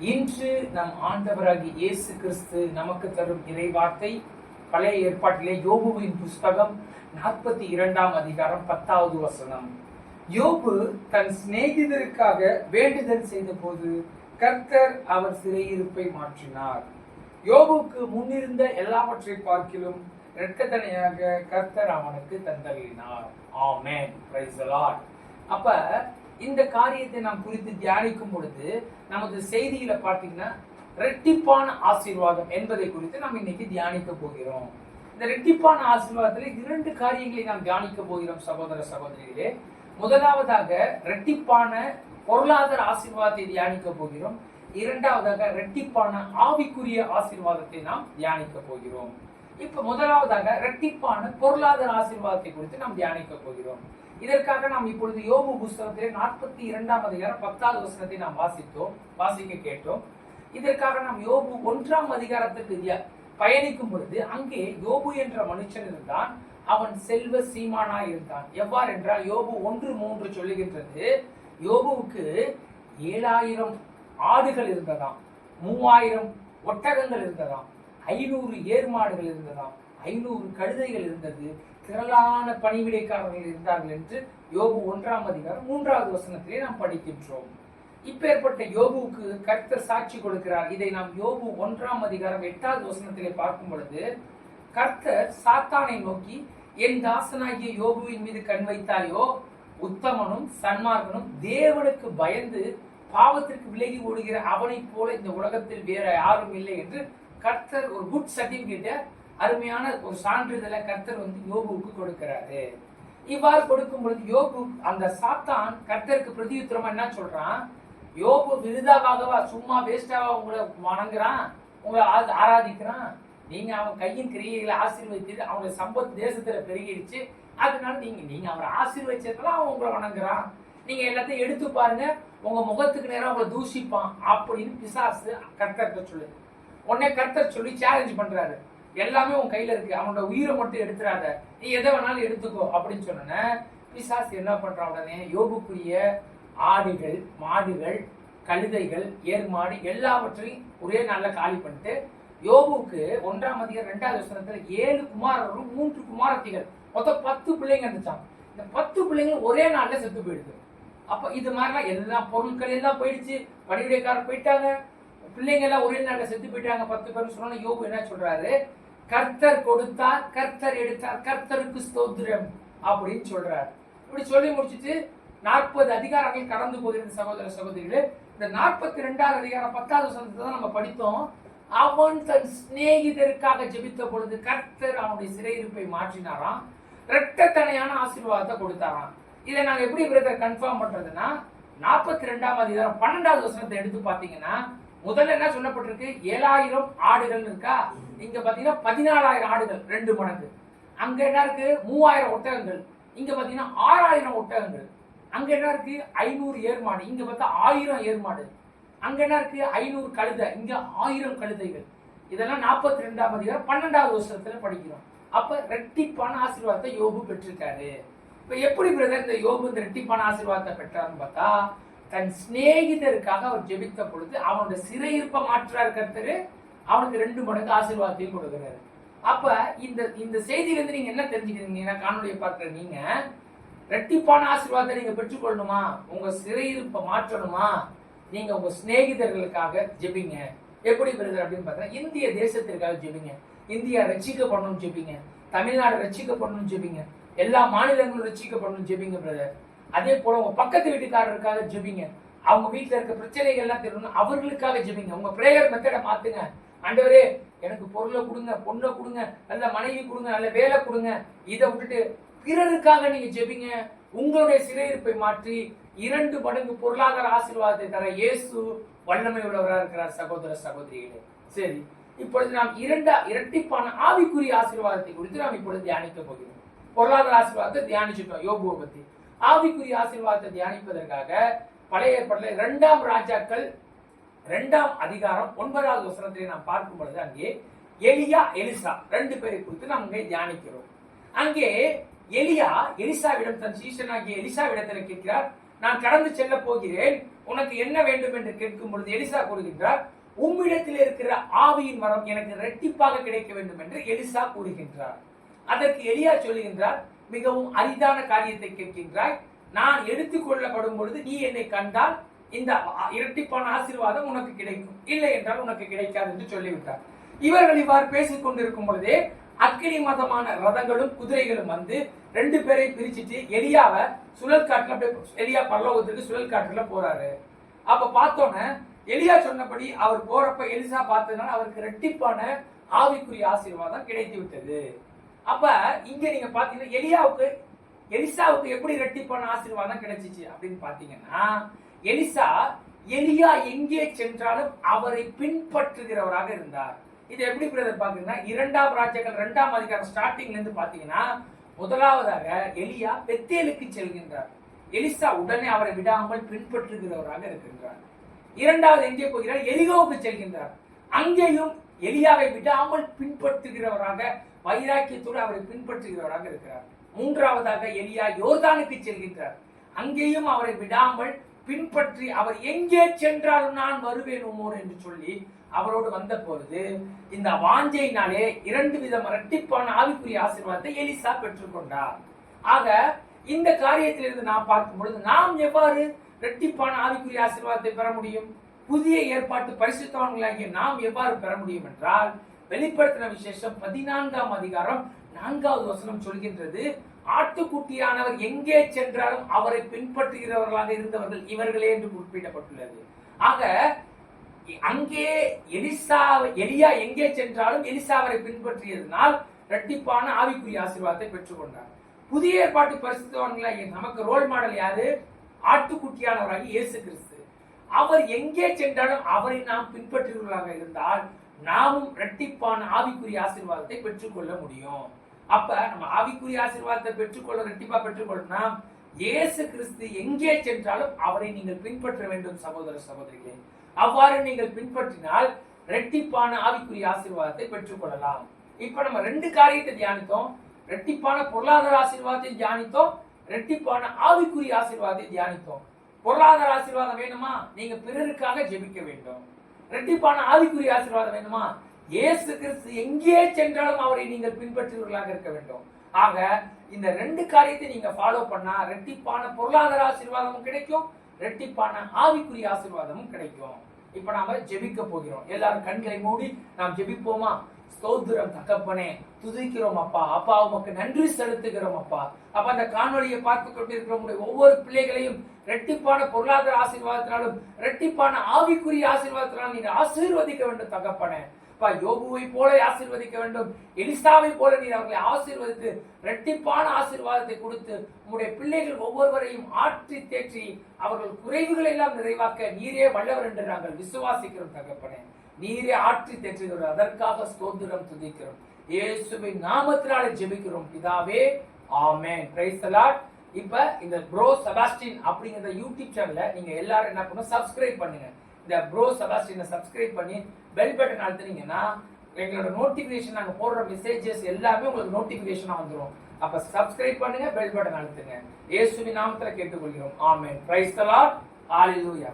இன்று நம் ஆண்டவராகி இயேசு கிறிஸ்து நமக்கு தரும் இறைவார்த்தை பழைய ஏற்பாட்டிலே யோபுவின் புஸ்தகம் நாற்பத்தி இரண்டாம் அதிகாரம் பத்தாவது வசனம். யோபு தன் சிநேகிதருக்காக வேண்டுதல் செய்த போது கர்த்தர் அவர் சிறையிருப்பை மாற்றினார். யோபுக்கு முன்னிருந்த எல்லாவற்றை பார்க்கிலும் இரட்கத்தனையாக கர்த்தர் அவனுக்கு தந்தளினார் ஆமேன் பிரைஸ் அப்ப இந்த காரியத்தை நாம் குறித்து தியானிக்கும் பொழுது நமது செய்தியில பார்த்தீங்கன்னா ரெட்டிப்பான ஆசீர்வாதம் என்பதை குறித்து நாம் இன்னைக்கு தியானிக்க போகிறோம். இந்த ரெட்டிப்பான ஆசீர்வாதத்தில் இரண்டு காரியங்களை நாம் தியானிக்க போகிறோம் சகோதர சகோதரிகளே. முதலாவதாக ரெட்டிப்பான பொருளாதார ஆசீர்வாதத்தை தியானிக்க போகிறோம். இரண்டாவதாக ரெட்டிப்பான ஆவிக்குரிய ஆசீர்வாதத்தை நாம் தியானிக்க போகிறோம். இப்ப முதலாவதாக ரெட்டிப்பான பொருளாதார ஆசீர்வாதத்தை குறித்து நாம் தியானிக்க போகிறோம். இதற்காக நாம் இப்பொழுது யோபு புஸ்தகத்திலே நாற்பத்தி இரண்டாம் அதிகாரம் பத்தாவது வசனத்தை நாம் வாசித்தோம் வாசிக்க கேட்டோம். இதற்காக நாம் யோபு ஒன்றாம் அதிகாரத்துக்கு பயணிக்கும் பொழுது அங்கே யோபு என்ற மனுஷன் இருந்தான். அவன் செல்வ சீமானா இருந்தான். எவ்வாறு என்றால் யோபு ஒன்று மூன்று சொல்லுகின்றது. யோபுவுக்கு ஏழாயிரம் ஆடுகள் இருந்ததாம். மூவாயிரம் ஒட்டகங்கள் இருந்ததாம். ஐநூறு ஏர்மாடுகள் இருந்ததாம். ஐநூறு கழுதைகள் இருந்தது. திரளான பணிவிடைக்காரர்கள் இருந்தார்கள் என்று யோபு ஒன்றாம் அதிகாரம் மூன்றாவது வசனத்திலே நாம் படிக்கின்றோம். இப்பேற்பட்ட யோபுவுக்கு கர்த்தர் சாட்சி கொடுக்கிறார். இதை நாம் யோபு ஒன்றாம் அதிகாரம் எட்டாவது வசனத்திலே பார்க்கும் பொழுது கர்த்தர் சாத்தானை நோக்கி என் தாசனாகிய யோபுவின் மீது கண் வைத்தாயோ? உத்தமனும் சன்மார்கனும் தேவனுக்கு பயந்து பாவத்திற்கு விலகி ஓடுகிற அவனைப் போல இந்த உலகத்தில் வேற யாரும் இல்லை என்று கர்த்தர் ஒரு குட் சர்டிபிகேட்டை அருமையான ஒரு சான்றிதழை கர்த்தர் வந்து யோபுவுக்கு கொடுக்கிறாரு. இவ்வாறு கொடுக்கும் பொழுது யோபு அந்த சாத்தான் கர்த்தருக்கு பிரதியுத்திரமா என்ன சொல்றான்? யோபு விருதாவாகவா சும்மா வேஸ்டாவா உங்களை வணங்குறான்? உங்களை ஆ- ஆராதிக்கிறான்? நீங்க அவன் கையின் கிரியைகளை ஆசீர்வதித்து அவங்க சம்பத் தேசத்துல பெருகிடுச்சு. அதனால நீங்க நீங்க அவரை ஆசீர்வதிச்சதுல அவன் உங்களை வணங்குறான். நீங்க எல்லாத்தையும் எடுத்து பாருங்க. உங்க முகத்துக்கு நேரம் உங்களை தூஷிப்பான் அப்படின்னு பிசாசு கர்த்தர்கிட்ட சொல்லு உடனே கர்த்தர் சொல்லி சேலஞ்ச் பண்றாரு. எல்லாமே உன் கையில இருக்கு. அவனோட உயிரை மட்டும் எடுத்துறாத. நீ எதை வேணாலும் எடுத்துக்கோ அப்படின்னு சொன்னோன்னே பிசாசு என்ன பண்றான் உடனே? யோபுக்குரிய ஆடுகள் மாடுகள் கழுதைகள் ஏர்மாடு எல்லாவற்றையும் ஒரே நாளில் காலி பண்ணிட்டு யோபுக்கு ஒன்றாம் அதிகம் ரெண்டாவது வசனத்துல ஏழு குமாரரும் மூன்று குமாரத்திகள் மொத்தம் பத்து பிள்ளைங்க இருந்துச்சான் இந்த பத்து பிள்ளைங்களும் ஒரே நாள்ல செத்து போயிடுது. அப்ப இது மாதிரிலாம் எல்லா பொருட்கள் எல்லாம் போயிடுச்சு. பணிவிடைக்காரர் போயிட்டாங்க. பிள்ளைங்க எல்லாம் ஒரே நாள்ல செத்து போயிட்டாங்க. பத்து பேர் சொன்னா யோபு என்ன சொல்றாரு? கர்த்தர் கொடுத்தார் கர்த்தர் எடுத்தார் கர்த்தருக்கு ஸ்தோத்திரம் அப்படின்னு சொல்றார். இப்படி சொல்லி முடிச்சிட்டு நாற்பது அதிகாரங்கள் கடந்து போகிறது சகோதர சகோதரிகளே. இந்த நாற்பத்தி ரெண்டாவது அதிகாரம் பத்தாவது சந்தத்தை தான் நம்ம படித்தோம். அவன் தன் சிநேகிதருக்காக ஜெபித்த பொழுது கர்த்தர் அவனுடைய சிறையிருப்பை மாற்றினாராம். இரட்டத்தனையான ஆசீர்வாதத்தை கொடுத்தாராம். இதை நாங்கள் எப்படி பிரதர் கன்ஃபார்ம் பண்றதுன்னா நாற்பத்தி ரெண்டாம் அதிகாரம் பன்னெண்டாவது வசனத்தை எடுத்து பார்த்தீங்கன்னா முதல்ல என்ன சொல்லப்பட்டிருக்கு? ஏழாயிரம் ஆடுகள் இருக்கா? இங்க பாத்தீங்கன்னா பதினாலாயிரம் ஆடுகள் ரெண்டு மடங்கு. அங்க என்ன இருக்கு? மூவாயிரம் ஒட்டகங்கள். இங்க பாத்தீங்கன்னா ஆறாயிரம் ஒட்டகங்கள். அங்க என்ன இருக்கு? ஐநூறு ஏர்மாடு இங்க பார்த்தா ஆயிரம் ஏர்மாடு அங்க என்ன இருக்கு? ஐநூறு கழுதை. இங்க ஆயிரம் கழுதைகள். இதெல்லாம் நாற்பத்தி ரெண்டாம் அதிகாரம் பன்னெண்டாவது வருஷத்துல படிக்கிறோம். அப்ப ரெட்டிப்பான ஆசீர்வாதத்தை யோபு பெற்றிருக்காரு. இப்ப எப்படி பிரதர் இந்த யோபு இந்த ரெட்டிப்பான ஆசீர்வாதத்தை பெற்றாருன்னு பார்த்தா தன் சிநேகிதருக்காக அவர் ஜெபித்த பொழுது அவனுடைய சிறையிருப்ப மாற்றார் கர்த்தரு. அவனுக்கு ரெண்டு மடங்கு ஆசீர்வாதத்தையும் கொடுக்கிறாரு. அப்ப இந்த இந்த செய்தியிலிருந்து நீங்க என்ன தெரிஞ்சுக்கிறீங்க? காணொலியை பார்க்கிற நீங்க ரெட்டிப்பான ஆசீர்வாதத்தை நீங்க பெற்றுக்கொள்ளணுமா? உங்க சிறையிருப்ப மாற்றணுமா? நீங்க உங்க சிநேகிதர்களுக்காக ஜெபிங்க. எப்படி பிரதர் அப்படின்னு பார்த்தா இந்திய தேசத்திற்காக ஜெபிங்க. இந்தியா ரட்சிக்கப்படணும் ஜெபிங்க. தமிழ்நாடு ரட்சிக்கப்படணும் ஜெபிங்க. எல்லா மாநிலங்களும் ரட்சிக்கப்படணும் ஜெபிங்க பிரதர் அதே போல உங்க பக்கத்து வீட்டுக்காரருக்காக ஜெபிங்க. அவங்க வீட்டில் இருக்க பிரச்சனைகள் எல்லாம் தெரியணும் அவர்களுக்காக ஜெபிங்க. உங்க பிரேயர் மெத்தடை மாத்துங்க. ஆண்டவரே எனக்கு பொருளை கொடுங்க பொண்ணை கொடுங்க நல்ல மனைவி கொடுங்க நல்ல வேலை கொடுங்க. இதை விட்டுட்டு பிறருக்காக நீங்க ஜெபிங்க. உங்களுடைய சிறையிருப்பை மாற்றி இரண்டு மடங்கு பொருளாதார ஆசீர்வாதத்தை தர இயேசு வல்லமை உள்ளவராக இருக்கிறார் சகோதர சகோதரிகளே. சரி இப்பொழுது நாம் இரண்டா இரட்டிப்பான ஆவிக்குரிய ஆசீர்வாதத்தை குறித்து நாம் இப்பொழுது தியானிக்க போகிறோம். பொருளாதார ஆசீர்வாதத்தை தியானிச்சுட்டோம் யோகுவை பத்தி. ஆவிக்குரிய ஆசீர்வாதத்தை தியானிப்பதற்காக பழைய ஏற்பாட்டில் இரண்டாம் ராஜாக்கள் இரண்டாம் அதிகாரம் ஒன்பதாவது வசனத்திலே நாம் பார்க்கும் பொழுது அங்கே எலியா எலிசா ரெண்டு பேரை குறித்து நாம் இங்கே தியானிக்கிறோம். அங்கே எலியா எலிசாவிடம் தன் சீசனாகிய எலிசாவிடத்தில் கேட்கிறார் நான் கடந்து செல்ல போகிறேன். உனக்கு என்ன வேண்டும்? என்று கேட்கும் பொழுது எலிசா கூறுகின்றார் உம்மிடத்தில் இருக்கிற ஆவியின் மரம் எனக்கு இரட்டிப்பாக கிடைக்க வேண்டும் என்று எலிசா கூறுகின்றார். அதற்கு எலியா சொல்லுகின்றார் மிகவும் அரிதான காரியத்தை கேட்கின்றாய். நான் எடுத்துக்கொள்ளப்படும் பொழுது நீ என்னை கண்டால் இந்த இரட்டிப்பான ஆசீர்வாதம் உனக்கு கிடைக்கும். இல்லை என்றால் உனக்கு கிடைக்காது என்று சொல்லிவிட்டார். இவர்கள் இவ்வாறு பேசிக் கொண்டிருக்கும் பொழுதே அக்கினி மதமான ரதங்களும் குதிரைகளும் வந்து ரெண்டு பேரை பிரிச்சுட்டு எலியாவை சுழல் காட்டுல அப்படியே எலியா பரலோகத்துக்கு சுழல் காட்டுல போறாரு. அப்ப பார்த்தோன்னே எலியா சொன்னபடி அவர் போறப்ப எலிசா பார்த்ததுனால அவருக்கு ரெட்டிப்பான ஆவிக்குரிய ஆசீர்வாதம் கிடைத்து விட்டது அப்ப இங்க நீங்க பாத்தீங்கன்னா எலியாவுக்கு எலிசாவுக்கு எப்படி ரெட்டிப்பான ஆசீர்வாதம் கிடைச்சிச்சு அப்படின்னு பாத்தீங்கன்னா எலிசா எலியா எங்கே சென்றாலும் அவரை பின்பற்றுகிறவராக இருந்தார். இது எப்படி பிரதர் பாத்தீங்கன்னா இரண்டாம் ராஜ்யங்கள் இரண்டாம் அதிகாரம் ஸ்டார்டிங்ல இருந்து பாத்தீங்கன்னா முதலாவதாக எலியா பெத்தேலுக்கு செல்கின்றார். எலிசா உடனே அவரை விடாமல் பின்பற்றுகிறவராக இருக்கின்றார். இரண்டாவது எங்கே போகிறார்? எலிகோவுக்கு செல்கின்றார். அங்கேயும் எலியாவை விடாமல் பின்பற்றுகிறவராக வைராக்கியத்தோடு அவரை பின்பற்றுகிறவராக இருக்கிறார். மூன்றாவதாக எலியா யோர்தானுக்கு செல்கின்றார். அங்கேயும் அவரை விடாமல் பின்பற்றி அவர் எங்கே சென்றாலும் நான் வருவேன் உமோர் என்று சொல்லி அவரோடு வந்த பொழுது இந்த வாஞ்சையினாலே இரண்டு விதம் இரட்டிப்பான ஆவிக்குரிய ஆசீர்வாதத்தை எலிசா பெற்றுக்கொண்டார் ஆக இந்த காரியத்திலிருந்து நாம் பார்க்கும் பொழுது நாம் எவ்வாறு இரட்டிப்பான ஆவிக்குரிய ஆசீர்வாதத்தை பெற முடியும்? புதிய ஏற்பாட்டு பரிசுத்தவான்களாகிய நாம் எவ்வாறு பெற முடியும் என்றால் வெளிப்படுத்தின விசேஷம் பதினான்காம் அதிகாரம் நான்காவது வசனம் சொல்கின்றது ஆட்டுக்குட்டியானவர் எங்கே சென்றாலும் அவரை பின்பற்றுகிறவர்களாக இருந்தவர்கள் இவர்களே என்று குறிப்பிடப்பட்டுள்ளது. ஆக அங்கே எலிசா எலியா எங்கே சென்றாலும் எலிசா அவரை பின்பற்றியதனால் இரட்டிப்பான ஆவிக்குரிய ஆசீர்வாதத்தை பெற்றுக்கொண்டார். புதிய ஏற்பாட்டு பரிசுத்தவான்களாகிய நமக்கு ரோல் மாடல் யாரு? ஆட்டுக்குட்டியானவராகி இயேசு கிறிஸ்து. அவர் எங்கே சென்றாலும் அவரை நாம் பின்பற்றுகிறவர்களாக இருந்தால் நாமும் ரெட்டிப்பான ஆவிக்குரிய ஆசீர்வாதத்தை பெற்றுக்கொள்ள முடியும். அப்ப நம்ம ஆவிக்குரிய ஆசீர்வாதத்தை பெற்றுக்கொள்ள ரெட்டிப்பா பெற்றுக்கொள்ளணும்னா இயேசு கிறிஸ்து எங்கே சென்றாலும் அவரை நீங்கள் பின்பற்ற வேண்டும் சகோதர சகோதரிகளே. அவ்வாறு நீங்கள் பின்பற்றினால் ரெட்டிப்பான ஆவிக்குரிய ஆசீர்வாதத்தை பெற்றுக்கொள்ளலாம். இப்ப நம்ம ரெண்டு காரியத்தை தியானித்தோம். ரெட்டிப்பான பொருளாதார ஆசீர்வாதத்தை தியானித்தோம். ரெட்டிப்பான ஆவிக்குரிய ஆசீர்வாதத்தை தியானித்தோம். பொருளாதார ஆசீர்வாதம் வேணுமா? நீங்க பிறருக்காக ஜெபிக்க வேண்டும். ரெட்டிப்பான ஆவிக்குரிய ஆசீர்வாதம் வேணுமா இயேசு கிறிஸ்து எங்கே சென்றாலும் அவரை நீங்கள் பின்பற்றுவர்களாக இருக்க வேண்டும். ஆக இந்த ரெண்டு காரியத்தை நீங்க ஃபாலோ பண்ணா ரெட்டிப்பான பொருளாதார ஆசீர்வாதமும் கிடைக்கும் ரெட்டிப்பான ஆவிக்குரிய ஆசீர்வாதமும் கிடைக்கும். இப்ப நாம ஜெபிக்க போகிறோம். எல்லாரும் கண்களை மூடி நாம் ஜெபிப்போமா? ஸ்தோத்திரம் தகப்பனே துதிக்கிறோம் அப்பா. அப்பா உமக்கு நன்றி செலுத்துகிறோம் அப்பா. அப்ப அந்த காணொலியை பார்த்து கொண்டிருக்கிற ஒவ்வொரு பிள்ளைகளையும் ரெட்டிப்பான பொருளாதார ஆசீர்வாதத்தினாலும் ரெட்டிப்பான ஆவிக்குரிய ஆசீர்வாதத்தினாலும் நீங்க ஆசீர்வதிக்க வேண்டும் தகப்பனே. அப்பா யோகுவை போல ஆசீர்வதிக்க வேண்டும். எலிசாவை போல நீர் அவர்களை ஆசீர்வதித்து ரெட்டிப்பான ஆசீர்வாதத்தை கொடுத்து உங்களுடைய பிள்ளைகள் ஒவ்வொருவரையும் ஆற்றி தேற்றி அவர்கள் குறைவுகளை எல்லாம் நிறைவாக்க நீரே வல்லவர் என்று நாங்கள் விசுவாசிக்கிறோம் தகப்பனே. நீரே ஆற்றி தேற்றுகிறோம் அதற்காக ஸ்தோத்திரம் துதிக்கிறோம். இயேசுவின் நாமத்தினாலே ஜெபிக்கிறோம். பிதாவே ஆமேன். பிரைஸ் அலாட் இப்ப இந்த ப்ரோ செபாஸ்டின் அப்படிங்கிற யூடியூப் சேனல்ல நீங்க எல்லாரும் என்ன பண்ணுங்க சப்ஸ்கிரைப் பண்ணுங்க. இந்த ப்ரோ செபாஸ்டினை சப்ஸ்கிரைப் பண்ணி பெல் பட்டன் அழுத்துனீங்கன்னா எங்களோட நோட்டிபிகேஷன் நாங்க போடுற மெசேஜஸ் எல்லாமே உங்களுக்கு நோட்டிபிகேஷனா வந்துடும் அப்ப சப்ஸ்கிரைப் பண்ணுங்க பெல் பட்டன் அழுத்துங்க. இயேசுவின் நாமத்துல கேட்டுக்கொள்கிறோம். ஆமேன். Price allot hallelujah